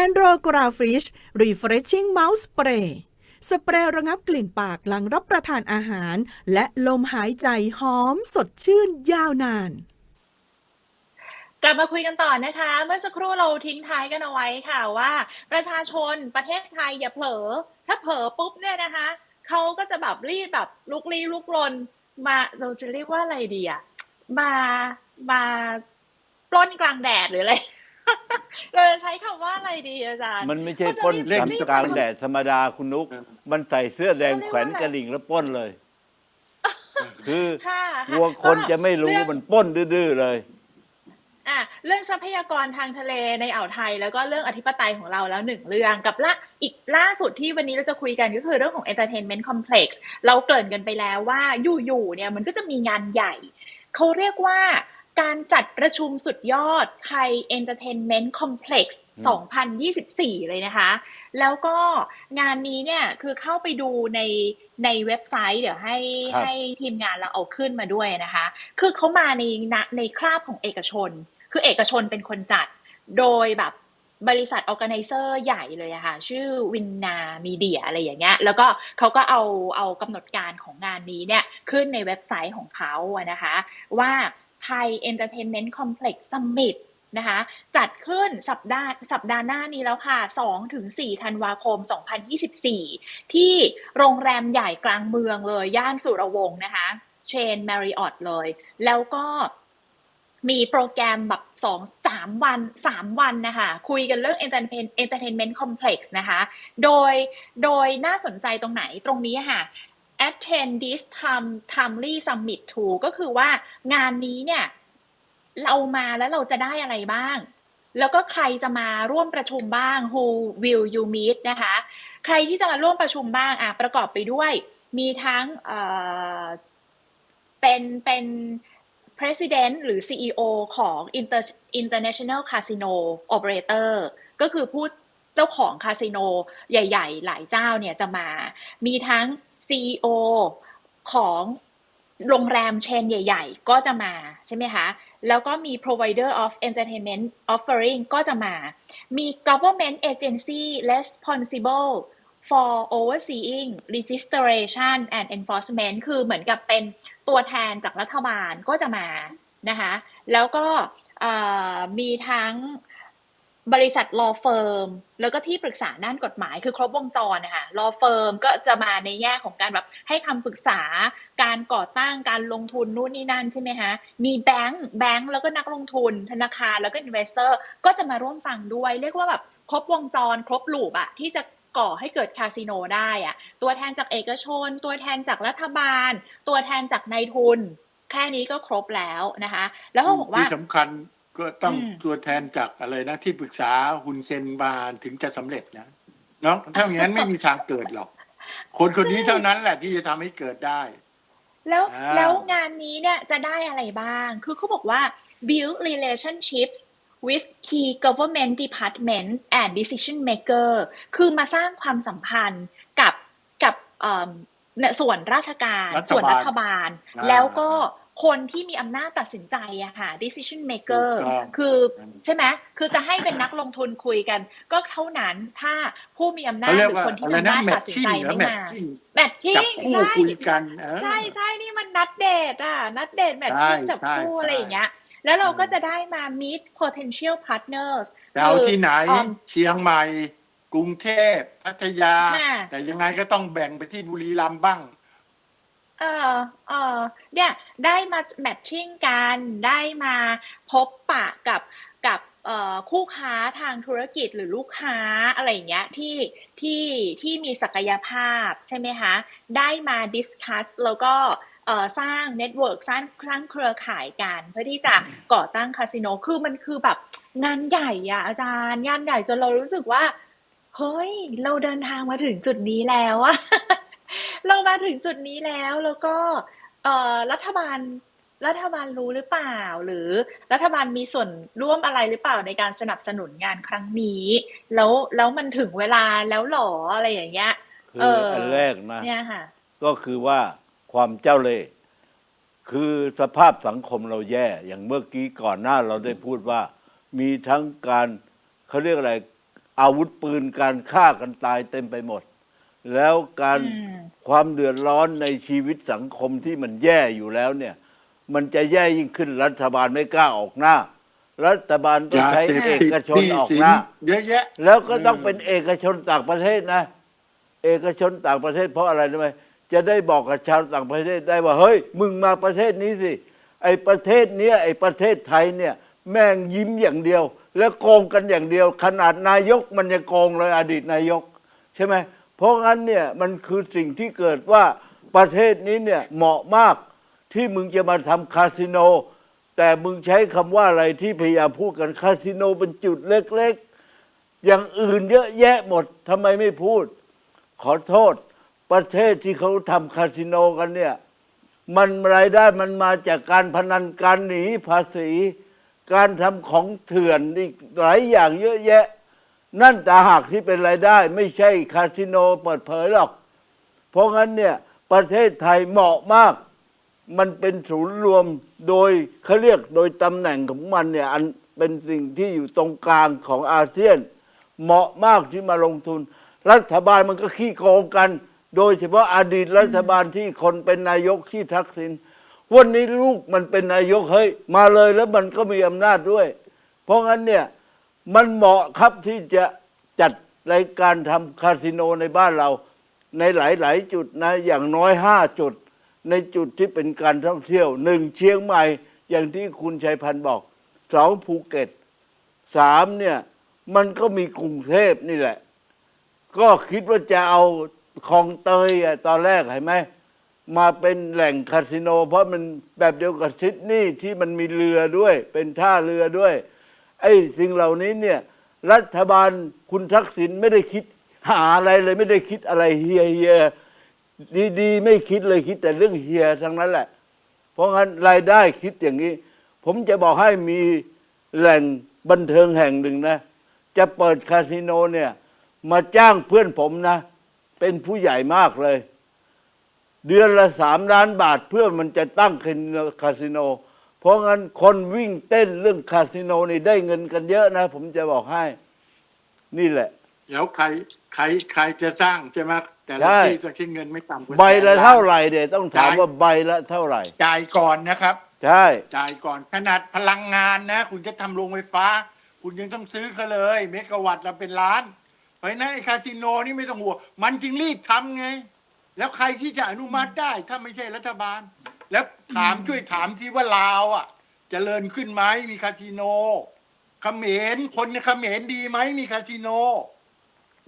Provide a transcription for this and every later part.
a n d r o g r a f i s h Refreshing Mouth Spray สเปรย์ระงับกลิ่นปากหลังรับประทานอาหาร และลมหายใจหอมสดชื่นยาวนาน กลับมาคุยกันต่อนะคะ เมื่อสักครู่เราทิ้งท้ายกันเอาไว้ค่ะว่า ประชาชนประเทศไทยอย่าเผลอ ถ้าเผลอปุ๊บเนี่ยนะคะเขาก็จะแบบรีบแบบลุกลี้ลุกลนมาเราจะเรียกว่าอะไรดีอะมามาปล้นกลางแดดหรืออะไร เราจะใช้คำว่าอะไรดีอาจารย์มันไม่ใช่ก็จะปล้นรีบกลางรีบกลางแดดธรรมดาคุณนุก มันใส่เสื้อแดงเขาเรียกแขวนว่าอะไรกระดิ่งแล้วปล้นเลย คือค่ะกลัวคนจะไม่รู้เองมันปล้นดื้อๆเลย อะเรื่องทรัพยากรทางทะเลในอ่าวไทย แล้วก็เรื่องอธิปไตยของเราแล้วหนึ่งเรื่องกับละอีกล่าสุดที่วันนี้เราจะคุยกันก็คือเรื่องของ entertainment complex เราเกริ่นกันไปแล้วว่าอยู่ๆเนี่ยมันก็จะมีงานใหญ่ เขาเรียกว่า การจัดประชุมสุดยอดไทย Entertainment Complex 2024 เลยนะคะ แล้วก็งานนี้เนี่ยคือเข้าไปดูในในเว็บไซต์เดี๋ยวให้ครับให้ทีมงานเราเอาขึ้นมาด้วยนะคะ คือเขามาในณในคราบของเอกชน คือเอกชนเป็นคนจัด โดยแบบบริษัท o r g a n i z e r ใหญ่เลยอะค่ะ ชื่อวินนามีเดียอะไรอย่างเงี้ย แล้วก็เขาก็เอาเอากำหนดการของงานนี้เนี่ยขึ้นในเว็บไซต์ของเขาอะนะคะ ว่า ไทย Entertainment Complex Summit นะคะจัดขึ้นสัปดาห์สัปดาห์หน้านี้แล้วค่ะ 2 ถึง 4 ธันวาคม 2024 ที่โรงแรมใหญ่กลางเมืองเลย ย่านสุรวงศ์นะคะเชนแมริออตเลย แล้วก็มีโปรแกรมแบบสองสามวันสามวันนะคะคุยกันเรื่อง entertainment entertainment complex นะคะ โดยโดยน่าสนใจตรงไหนตรงนี้ค่ะ attend this time timely summit too ก็คือว่างานนี้เนี่ยเรามาแล้วเราจะได้อะไรบ้าง แล้วก็ใครจะมาร่วมประชุมบ้าง who will you meet นะคะ ใครที่จะมาร่วมประชุมบ้างอะประกอบไปด้วย มีทั้งเอ่อเป็นเป็น president หรือ CEO ของ Inter International Casino Operator ก็คือผู้เจ้าของคาสิโนใหญ่ ๆ หลายเจ้าเนี่ยจะมา มีทั้ง CEO ของโรงแรมเชนใหญ่ ๆ ก็จะมาใช่ไหมคะ แล้วก็มี provider of entertainment offering ก็จะมา มี government agency responsible for overseeing registration and enforcement คือเหมือนกับเป็นตัวแทนจากรัฐบาลก็จะมานะคะ แล้วก็มีทั้ง บริษัท law firm แล้วก็ที่ปรึกษาด้านกฎหมายคือครบวงจรนะคะ law firm ก็จะมาในแง่ของการแบบให้คำปรึกษา การก่อตั้งการลงทุนนู่นนี่นั่นใช่ไหมคะ มีแบงก์แบงก์แล้วก็นักลงทุน ธนาคารแล้วก็ investor ก็จะมาร่วมฟังด้วย เรียกว่าแบบครบวงจร ครบลูปอะที่จะก่อให้เกิดคาสิโนได้อะตัวแทนจากเอกชน ตัวแทนจากรัฐบาล ตัวแทนจากนายทุน แค่นี้ก็ครบแล้วนะคะ แล้วเขาบอกว่าที่สำคัญ ก็ต้องอืมตัวแทนจากอะไรนะ ที่ปรึกษาฮุนเซนบานถึงจะสำเร็จนะเนาะถ้าอย่างนั้นไม่มีทางเกิดหรอก คนคนนี้เท่านั้นแหละที่จะทำให้เกิดได้ แล้วอ่า แล้วงานนี้เนี่ยจะได้อะไรบ้าง คือเขาบอกว่า build relationships with key government department and decision maker คือมาสร้างความสัมพันธ์กับกับเอิ่มเนี่ยส่วนราชการ รัฐบาลส่วนรัฐบาล อ่า แล้วก็ คนที่มีอำนาจตัดสินใจอะค่ะ decision maker ถูกต้องคือใช่ไหมคือจะให้เป็นนักลงทุนคุยกัน ก็เท่านั้นถ้าผู้มีอำนาจเขาหเรียกรือว่าคนที่อะไรมีอำนะนาจแมตัทดสินชิ่งใจหรือไม่แมทมาชิ่งแมทชิ่จับงคู่ใช่คุยกันเออใช่ใช่นี่มันนัดเดทอะนัดเดทแมทชิ่งใช่จับคู่ใช่อะไรอย่างเงี้ยแล้วเราก็จะได้มา meet potential partners แต่เอาที่ไหนคือเชียงใหม่ กรุงเทพพัทยาค่ะแต่ยังไงก็ต้องแบ่งไปที่บุรีรัมย์บ้าง เออ เออ เนี่ย ได้มาแมทชิ่งกัน ได้มาพบปะกับกับเอ่อคู่ค้าทางธุรกิจหรือลูกค้าอะไรอย่างเงี้ยที่ที่ที่มีศักยภาพใช่ไหมคะได้มาดิสคัสแล้วก็เอ่อสร้างเน็ตเวิร์กสร้างสร้งเครือข่ายกัน เพื่อที่จะก่อตั้งคาสิโนคือมันคือแบบงานใหญ่อะอาจารย์ งานใหญ่จนเรารู้สึกว่า เฮ้ย เราเดินทางมาถึงจุดนี้แล้วอะ เรามาถึงจุดนี้แล้วแล้วก็เอ่อรัฐบาลรัฐบาลรู้หรือเปล่า หรือรัฐบาลมีส่วนร่วมอะไรหรือเปล่าในการสนับสนุนงานครั้งนี้ แล้วแล้วมันถึงเวลาแล้วหรออะไรอย่างเงี้ยคือเอออัอันแรกนะเนี่ยค่ะ ก็คือว่าความเจ้าเล่ห์คือสภาพสังคมเราแย่ อย่างเมื่อกี้ก่อนหน้าเราได้พูดว่า มีทั้งการเขาเรียกอะไร อาวุธปืนการฆ่ากันตายเต็มไปหมด แล้วการอืมความเดือดร้อนในชีวิตสังคมที่มันแย่อยู่แล้วเนี่ย มันจะแย่ยิ่งขึ้นรัฐบาลไม่กล้าออกหน้า รัฐบาลต้องยาใช้เสพเอติดกชนหนี้ออกสินหน้า เยอะแยะ แล้วก็ต้องเป็นเอกชนต่างประเทศนะ เอกชนต่างประเทศเพราะอะไรรู้ไหมจะได้บอกกับชาวต่างประเทศได้ว่า เฮ้ย มึงมาประเทศนี้สิ ไอ้ประเทศเนี้ยไอ้ประเทศไทยเนี่ย แม่งยิ้มอย่างเดียว แล้วโกงกันอย่างเดียว ขนาดนายกมันยังโกงเลยอดีตนายก ใช่ไหม เพราะงั้นเนี่ยมันคือสิ่งที่เกิดว่าประเทศนี้เนี่ยเหมาะมากที่มึงจะมาทำคาสิโน แต่มึงใช้คำว่าอะไรที่พยายามพูดกันคาสิโนเป็นจุดเล็กๆ อย่างอื่นเยอะแยะหมดทำไมไม่พูด ขอโทษ ประเทศที่เขาทำคาสิโนกันเนี่ยมันรายได้มันมาจากการพนันการหนีภาษี การทำของเถื่อนอีกหลายอย่างเยอะแยะ นั่นแต่หากที่เป็นรายได้ ไม่ใช่คาสิโนเปิดเผยหรอก เพราะงั้นเนี่ยประเทศไทยเหมาะมาก มันเป็นศูนย์รวมโดยเขาเรียกโดยตำแหน่งของมันเนี่ยอันเป็นสิ่งที่อยู่ตรงกลางของอาเซียน เหมาะมากที่มาลงทุน รัฐบาลมันก็ขี้โกงกัน โดยเฉพาะอดีตรัฐบาลที่คนเป็นนายกที่ทักษิณวันนี้ลูกมันเป็นนายกเฮ้ยมาเลยแล้วมันก็มีอำนาจด้วย เพราะงั้นเนี่ย มันเหมาะครับที่จะจัดรายการทำคาสิโนในบ้านเรา ในหลาย ๆ จุดนะ อย่างน้อยห้าจุด ในจุดที่เป็นการท่องเที่ยวหนึ่งเชียงใหม่ อย่างที่คุณชัยพันธ์บอกสองภูเก็ตสามเนี่ย มันก็มีกรุงเทพนี่แหละ ก็คิดว่าจะเอาคลองเตยอะตอนแรกเห็นไหมมาเป็นแหล่งคาสิโน เพราะมันแบบเดียวกับซิดนีย์ที่มันมีเรือด้วย เป็นท่าเรือด้วย ไอ้สิ่งเหล่านี้เนี่ย รัฐบาลคุณทักษิณไม่ได้คิดหาอะไรเลยไม่ได้คิดอะไรเฮียเฮียดีๆไม่คิดเลยคิดแต่เรื่องเฮียทั้งนั้นแหละ เพราะงั้นรายได้คิดอย่างนี้ ผมจะบอกให้มีแหล่งบันเทิงแห่งหนึ่งนะ จะเปิดคาสิโนเนี่ย มาจ้างเพื่อนผมนะ เป็นผู้ใหญ่มากเลย เดือนละสามล้านบาทเพื่อมันจะตั้งคาสิโน เพราะงั้นคนวิ่งเต้นเรื่องคาสิโนนี่ได้เงินกันเยอะนะ ผมจะบอกให้ นี่แหละ เดี๋ยวใครใครใครจะสร้างใช่ไหมแต่ละใช่ที่จะคิดเงินไม่ต่ำกว่าใบละแสนนเท่าไหร่เดี๋ยวต้องถามว่าใบละเท่าไหร่จ่ายก่อนนะครับใช่จ่ายก่อนขนาดพลังงานนะ คุณจะทำโรงไฟฟ้า คุณยังต้องซื้อเขาเลย เมกะวัตต์ละเป็นล้าน เพราะฉะนั้นไอ้คาสิโนนี่ไม่ต้องห่วงมันจึงรีบทำไง แล้วใครที่จะอนุมัติได้ถ้าไม่ใช่รัฐบาล แล้วถามช่วยถามที่ว่าลาวอะเจริญขึ้นไหมมีคาสิโนเขมรคนในเขมรดีไหมมีคาสิโน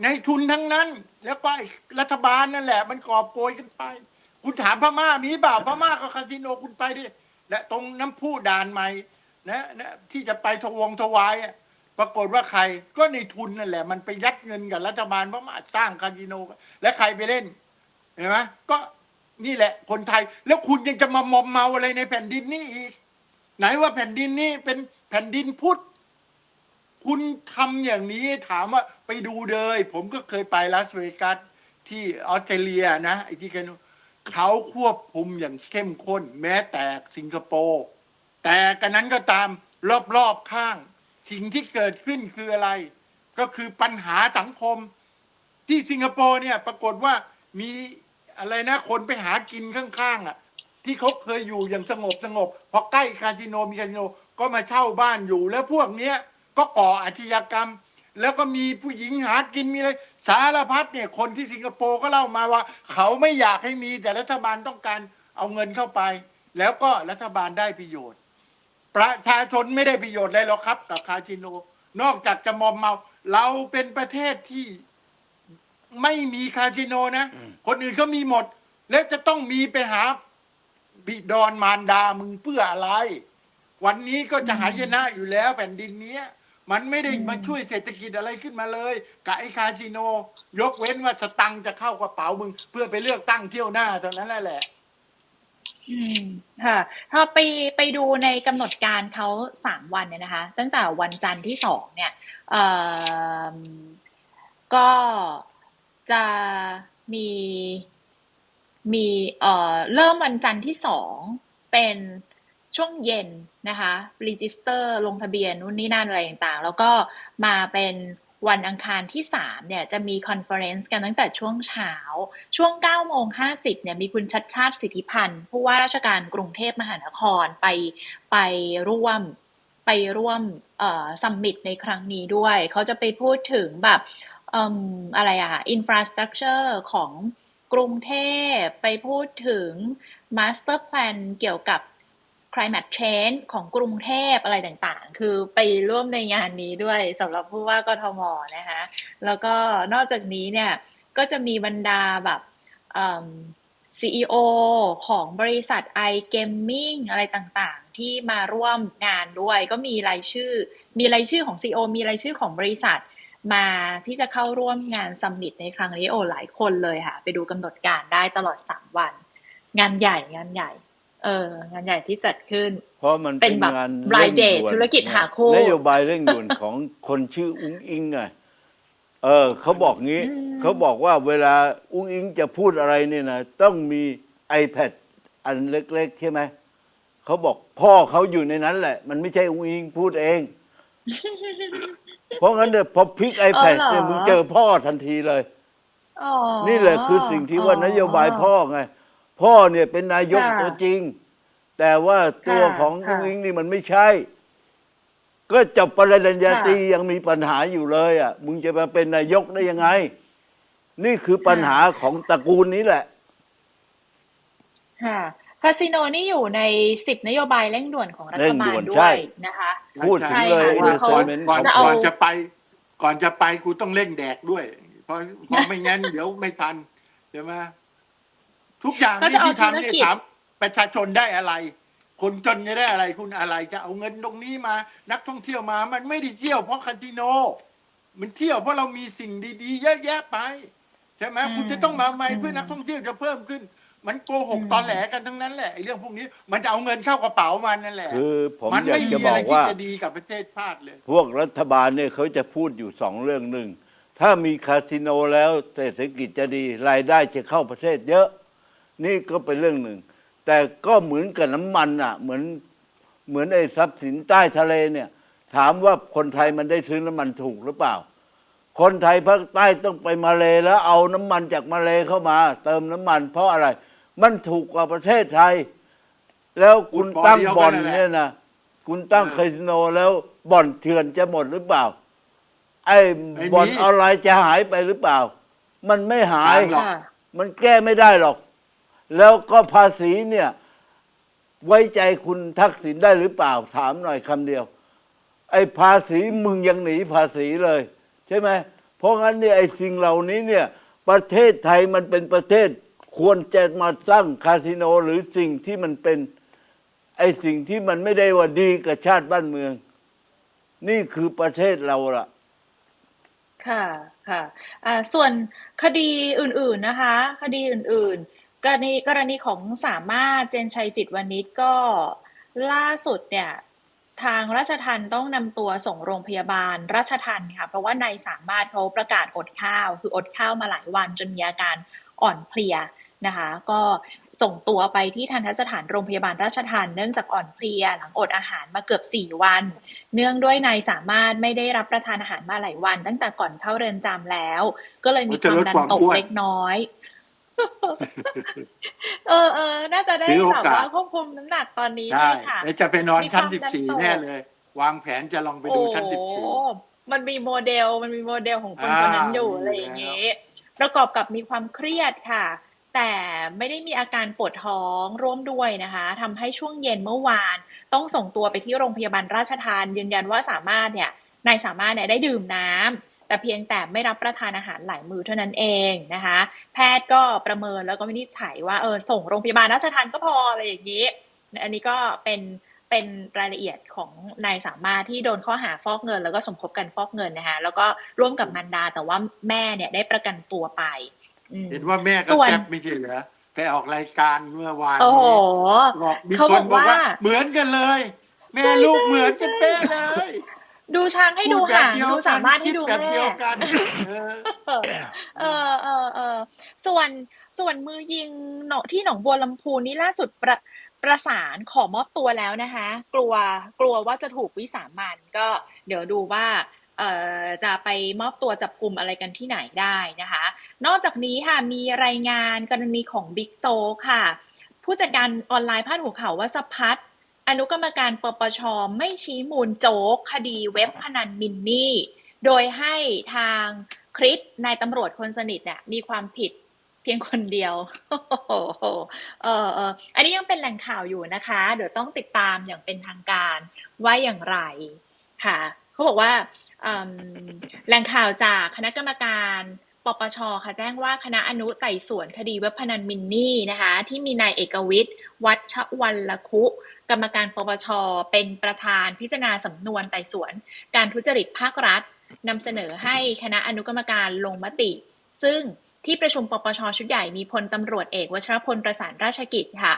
ในทุนทั้งนั้น แล้วก็รัฐบาลนั่นแหละ มันกอบโกยกันไป คุณถามพม่ามีเปล่าพม่าก็คาสิโนคุณไปดิและตรงน้ำพุด่านใหม่นะนะที่จะไปทวงถวายปรากฏว่าใครก็ในทุนนั่นแหละ มันไปยัดเงินกับรัฐบาลพม่าสร้างคาสิโน และใครไปเล่นเห็นไหมก็ นี่แหละ คนไทย แล้วคุณยังจะมามอมเมาอะไรในแผ่นดินนี้อีก ไหนว่าแผ่นดินนี้เป็นแผ่นดินพุทธคุณทำอย่างนี้ถามว่าไปดูเลย ผมก็เคยไปลาสเวกัสที่ออสเตรเลียนะไอ้ที่กันเขาควบคุมอย่างเข้มข้น แม้แต่สิงคโปร์แต่กันนั้นก็ตามรอบๆข้าง สิ่งที่เกิดขึ้นคืออะไร ก็คือปัญหาสังคม ที่สิงคโปร์เนี่ยปรากฏว่ามี อะไรนะคนไปหากินข้างๆอะ ที่เขาเคยอยู่อย่างสงบสงบพอใกล้คาสิโนมีคาสิโนก็มาเช่าบ้านอยู่ แล้วพวกเนี้ยก็ก่ออาชญากรรม แล้วก็มีผู้หญิงหากินมีอะไรสารพัดเนี่ยคนที่สิงคโปร์ก็เล่ามาว่า เขาไม่อยากให้มีแต่รัฐบาลต้องการเอาเงินเข้าไป แล้วก็รัฐบาลได้ประโยชน์ ประชาชนไม่ได้ประโยชน์อะไรหรอกครับกับคาสิโน นอกจากจะมอมเมา เราเป็นประเทศที่ไม่มีคาสิโนนะ คนอื่นเขามีหมด แล้วจะต้องมีไปหา บิดอนมารดามึงเพื่ออะไร วันนี้ก็จะหายนะอยู่แล้วแผ่นดินเนี้ย มันไม่ได้มาช่วยเศรษฐกิจอะไรขึ้นมาเลยกับไอ้คาสิโน ยกเว้นว่าสตังค์จะเข้ากระเป๋ามึง เพื่อไปเลือกตั้งเที่ยวหน้าเท่านั้นแหละอืมค่ะถ้าไปไปดูในกำหนดการเขาสามวันเนี่ยนะคะ ตั้งแต่วันจันทร์ที่สองเนี่ย เอ่อก็จะ มีมีเอ่อเริ่มวันจันทร์ที่สองเป็นช่วงเย็นนะคะรีจิสเตอร์ลงทะเบียนนู่นนี่นั่นอะไรต่างๆ แล้วก็มาเป็นวันอังคารที่3เนี่ยจะมีคอนเฟอเรนซ์กันตั้งแต่ช่วงเช้า ช่วง9โมง50เนี่ยมีคุณชัดชาติสิทธิพันธ์ผู้ว่าราชการกรุงเทพมหานครไปไปร่วมไปร่วมเอ่อซัมมิตในครั้งนี้ด้วย เขาจะไปพูดถึงแบบ อิ่มอะไรอะอินฟราสตรักเจอร์ของกรุงเทพไปพูดถึง Master Plan เกี่ยวกับ climate change ของกรุงเทพอะไรต่างๆ คือไปร่วมในงานนี้ด้วยสำหรับผู้ว่ากทมนะคะ แล้วก็นอกจากนี้เนี่ยก็จะมีบรรดาแบบเอิ่ม CEO ของบริษัท iGaming อะไรต่างๆ ที่มาร่วมงานด้วย ก็มีรายชื่อ มีรายชื่อของ CEO มีรายชื่อของบริษัท มาที่จะเข้าร่วมงานซัมมิตในครั้งนี้โอ้หลายคนเลยค่ะ ไปดูกำหนดการได้ตลอด3วัน งานใหญ่งานใหญ่ เออ งานใหญ่ที่จัดขึ้น เพราะมันเป็นแบบงาน blind เร่ง date ด่วนธุรกิจหาคู่นโยบายเร่งด่วนของคนชื่ออุ้งอิงไงเออเขาบอกงี้อืมเขาบอกว่าเวลาอุ้งอิงจะพูดอะไรเนี่ยนะต้องมี iPad อันเล็กๆใช่ไหมเขาบอกพ่อเขาอยู่ในนั้นแหละ มันไม่ใช่อุ้งอิงพูดเอง เพราะงั้นเนี่ยพอพลิก iPad เนี่ยมึงเจอพ่อทันทีเลย อ๋อนี่แหละคือสิ่งที่ว่านโยบายพ่อไง พ่อเนี่ยเป็นนายกค่ะตัวจริง แต่ว่าตัวค่ะของค่ะอุ้งอิงนี่มันไม่ใช่ ก็จบปริญญาตรีค่ะยังมีปัญหาอยู่เลย อะ มึงจะมาเป็นนายกได้ยังไง นี่คือปัญหาของตระกูลนี้แหละ ค่ะคาสิโนนี่อยู่ในสิบนโยบายเร่งด่วนของรัฐบาเร่งด่ลวนด้ใช่วยนะคะพูดถึงเลยใช่ค่ะว่าเขา entertainment ก่อนจะเอาก่อนจะไป ก่อนจะไปกูต้องเร่งแดกด้วย เพราะเพราะไม่งั้นเดี๋ยวไม่ทันใช่ไหมทุกอย่างก็ที่จะเอาที่ทำเนี่ยธุรกิจถามประชาชนได้อะไร คนจนจะได้อะไรคุณอะไรจะเอาเงินตรงนี้มา นักท่องเที่ยวมา มันไม่ได้เที่ยวเพราะคาสิโน มันเที่ยวเพราะเรามีสิ่งดีๆเยอะแยะไปใช่ไหมคุณจะต้องมาใหม่เพื่อนักท่องเที่ยวจะเพิ่มขึ้น มันโกหกตอนแหลกันทั้งนั้นแหละไอ้เรื่องพวกนี้ มันจะเอาเงินเข้ากระเป๋ามันนั่นแหละคือผมมันอยาไม่กจะมีบอะอไรกที่ว่า จะดีกับประเทศชาติเลย พวกรัฐบาลเนี่ยเขาจะพูดอยู่สองเรื่องหนึ่ง ถ้ามีคาสิโนแล้วเศรษฐกิจจะดีรายได้จะเข้าประเทศเยอะ นี่ก็เป็นเรื่องหนึ่ง แต่ก็เหมือนกับน้ำมันอะ เหมือนเหมือนไอ้ทรัพย์สินใต้ทะเลเนี่ย ถามว่าคนไทยมันได้ซื้อน้ำมันถูกหรือเปล่า คนไทยภาคใต้ต้องไปมาเลแล้วเอาน้ำมันจากมาเลเข้ามา เติมน้ำมันเพราะอะไร มันถูกกว่าประเทศไทย แล้วคุณตั้งบ่อนเนี่ยนะคุณตั้งเออคาสิโนแล้วบ่อนเถื่อนจะหมดหรือเปล่า ไอ้ไม่มีบ่อนออนไลน์จะหายไปหรือเปล่า มันไม่หายทางหรอกค่ะมันแก้ไม่ได้หรอก แล้วก็ภาษีเนี่ย ไว้ใจคุณทักษิณได้หรือเปล่า ถามหน่อยคำเดียว ไอ้ภาษีมึงยังหนีภาษีเลย ใช่ไหมเพราะงั้นเนี่ยไอ้สิ่งเหล่านี้เนี่ย ประเทศไทยมันเป็นประเทศ ควรจะมาสร้างคาสิโนหรือสิ่งที่มันเป็น ไอ้สิ่งที่มันไม่ได้ว่าดีกับชาติบ้านเมือง นี่คือประเทศเราล่ะค่ะค่ะอ่าส่วนคดีอื่น ๆนะคะ คดีอื่น ๆ กรณีกรณีของสามารถเจนชัยจิตวณิชก็ล่าสุดเนี่ยทางราชทันต้องนำตัวส่งโรงพยาบาลราชทันค่ะ เพราะว่านายสามารถเขาประกาศอดข้าว คืออดข้าวมาหลายวันจนมีอาการอ่อนเพลีย นะคะ ก็ส่งตัวไปที่ทันทสถานโรงพยาบาลราชทันเนื่องจากอ่อนเพลียหลังอดอาหารมาเกือบสี่วัน เนื่องด้วยนายสามารถไม่ได้รับประทานอาหารมาหลายวัน ตั้งแต่ก่อนเข้าเรือนจำแล้ว ก็เลยมีความดันตกเล็กน้อยเออเออน่าจะได้ถือโอแบบกาสว่าควบคุมน้ำหนักตอนนี้ใช่ด้วยค่ะแล้วจะไปนอนชั้นมีสิบความสี่ดันตกแน่เลย วางแผนจะลองไปดูชั้นสิบสี่โอ้มันมีโมเดลมันมีโมเดลของคนอ่าคนนั้นอยู่มีอยู่อะไรอย่างนี้ประกอบกับมีความเครียดค่ะ แต่ไม่ได้มีอาการปวดท้องร่วมด้วยนะคะทำให้ช่วงเย็นเมื่อวาน ต้องส่งตัวไปที่โรงพยาบาลราชทานยืนยันว่าสามารถเนี่ยนายสามารถเนี่ยได้ดื่มน้ำแต่เพียงแต่ไม่รับประทานอาหารหลายมือเท่านั้นเองนะคะ แพทย์ก็ประเมินแล้วก็วินิจฉัยว่าเออส่งโรงพยาบาลราชทันก็พออะไรอย่างนี้ อันนี้ก็เป็นเป็นรายละเอียดของนายสามารถที่โดนข้อหาฟอกเงิน แล้วก็สมคบกันฟอกเงินนะคะแล้วก็ร่วมกับมันดาแต่ว่าแม่เนี่ยได้ประกันตัวไป เห็นว่าแม่ก็ส่วน แซ่บไม่ใช่เหรอไปออกรายการเมื่อวานโอ้โห นี้บอกมีเขาคบอนกบอกว่า ว่า เหมือนกันเลย แม่ลูกเหมือนกันเป๊ะเลยดูช้างให้ดูพูแบบห่างเดียวดูกัสามารถให้คิดดูแบบแม่เดียวกันเออเออเออเออส่วนส่วนมือยิงเนาะที่หนองบัวลำพูนี่ล่าสุดประประสานขอมอบตัวแล้วนะคะ กลัวกลัวว่าจะถูกวิสามันก็เดี๋ยวดูว่าเอ่อ จะไปมอบตัวจับกลุ่มอะไรกันที่ไหนได้นะคะ นอกจากนี้ค่ะมีรายงานกรณีของบิ๊กโจ๊กค่ะ ผู้จัดการออนไลน์พาดหัวข่าวว่าสพัฒอนุกรรมการปปชไม่ชี้มูลโจ๊กคดีเว็บพนันมินนี่ โดยให้ทางคริสนายตำรวจคนสนิทเนี่ยมีความผิดเพียงคนเดียวเออเอออันนี้ยังเป็นแหล่งข่าวอยู่นะคะ เดี๋ยวต้องติดตามอย่างเป็นทางการว่าอย่างไรค่ะ เขาบอกว่า แหล่งข่าวจากคณะกรรมการปปชค่ะแจ้งว่าคณะอนุไต่สวนคดีเว็บพนันมินนี่นะคะที่มีนายเอกวิทย์ วัชวัลคุ กรรมการปปช เป็นประธานพิจารณาสำนวนไต่สวน การทุจริตภาครัฐนำเสนอให้คณะอนุกรรมการลงมติ ซึ่งที่ประชุมปปชชุดใหญ่มีพลตำรวจเอกวชรพลประสานราชกิจค่ะ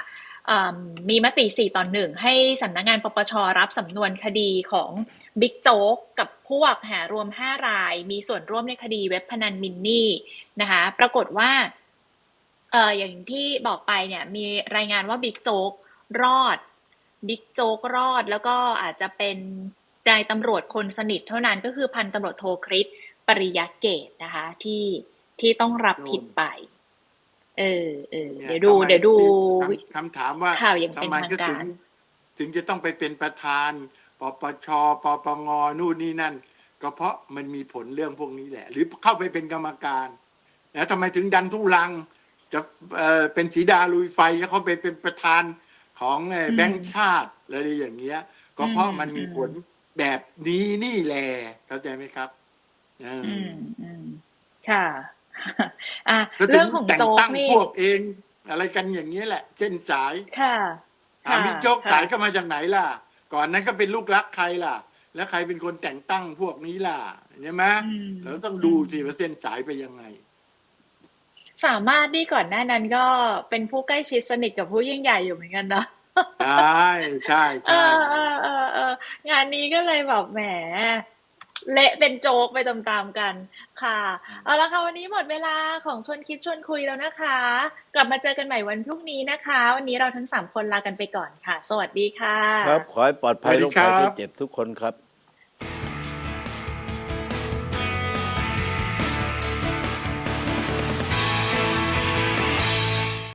มีมติ 4 ต่อ1ให้สำนักงานปปชรับสำนวนคดีของบิ๊กโจ๊กกับพวกหารวม 5 ราย มีส่วนร่วมในคดีเว็บพนันมินนี่นะคะปรากฏว่าเอออย่างที่บอกไปเนี่ยมีรายงานว่าบิ๊กโจ๊กรอดบิ๊กโจ๊กรอด แล้วก็อาจจะเป็นนายตำรวจคนสนิทเท่านั้นก็คือพันตำรวจโทคริสปริยเกตนะคะที่ที่ต้องรับผิดไป เออเออนี่เดี๋ยวดูทำไมเดี๋ยวดูที่คำคำถามว่าข่าวอย่างเป็นทำไมทางก็การถึงถึงจะต้องไปเป็นประธานปปชปปงนู่นนี่นั่น ก็เพราะมันมีผลเรื่องพวกนี้แหละ หรือเข้าไปเป็นกรรมการแล้วทำไมถึงดันทุลัง จะเอ่อเป็นสีดาลุยไฟแล้วเขาไปเป็นประธานของเอ่ออืมแบงค์ชาติอะไรอย่างเงี้ย ก็เพราะอืมมันมีอืมผลแบบนี้นี่แหละเข้าใจไหมครับเอออืมอืมค่ะอะ แล้วถึเรื่องของแต่งโจ๊กตั้งนี่พวกเอง อะไรกันอย่างนี้ยแหละ เช่นสายค่ะถามค่ะบิ๊กโจ๊กค่ะ สายก็มาจากไหนล่ะ ก่อนนั้นก็เป็นลูกรักใครล่ะ แล้วใครเป็นคนแต่งตั้งพวกนี้ล่ะใช่ไหมอืม เราต้องดูสิว่าเส้นสายไปยังไง สามารถที่ก่อนหน้านั้นก็เป็นผู้ใกล้ชิดสนิทกับผู้ยิ่งใหญ่อยู่เหมือนกันเนาะ ใช่ใช่เอใช่อเออเออเอองานนี้ก็เลยแบบแหม เละเป็นโจ๊กไปตามๆกันค่ะเอาละค่ะวันนี้หมดเวลาของชวนคิดชวนคุยแล้วนะคะ กลับมาเจอกันใหม่วันพรุ่งนี้นะคะ วันนี้เราทั้งสามคนลากันไปก่อนค่ะ สวัสดีค่ะ ครับขอให้ปลอดภัยโรคภัยไข้เจ็บทุกคนครับ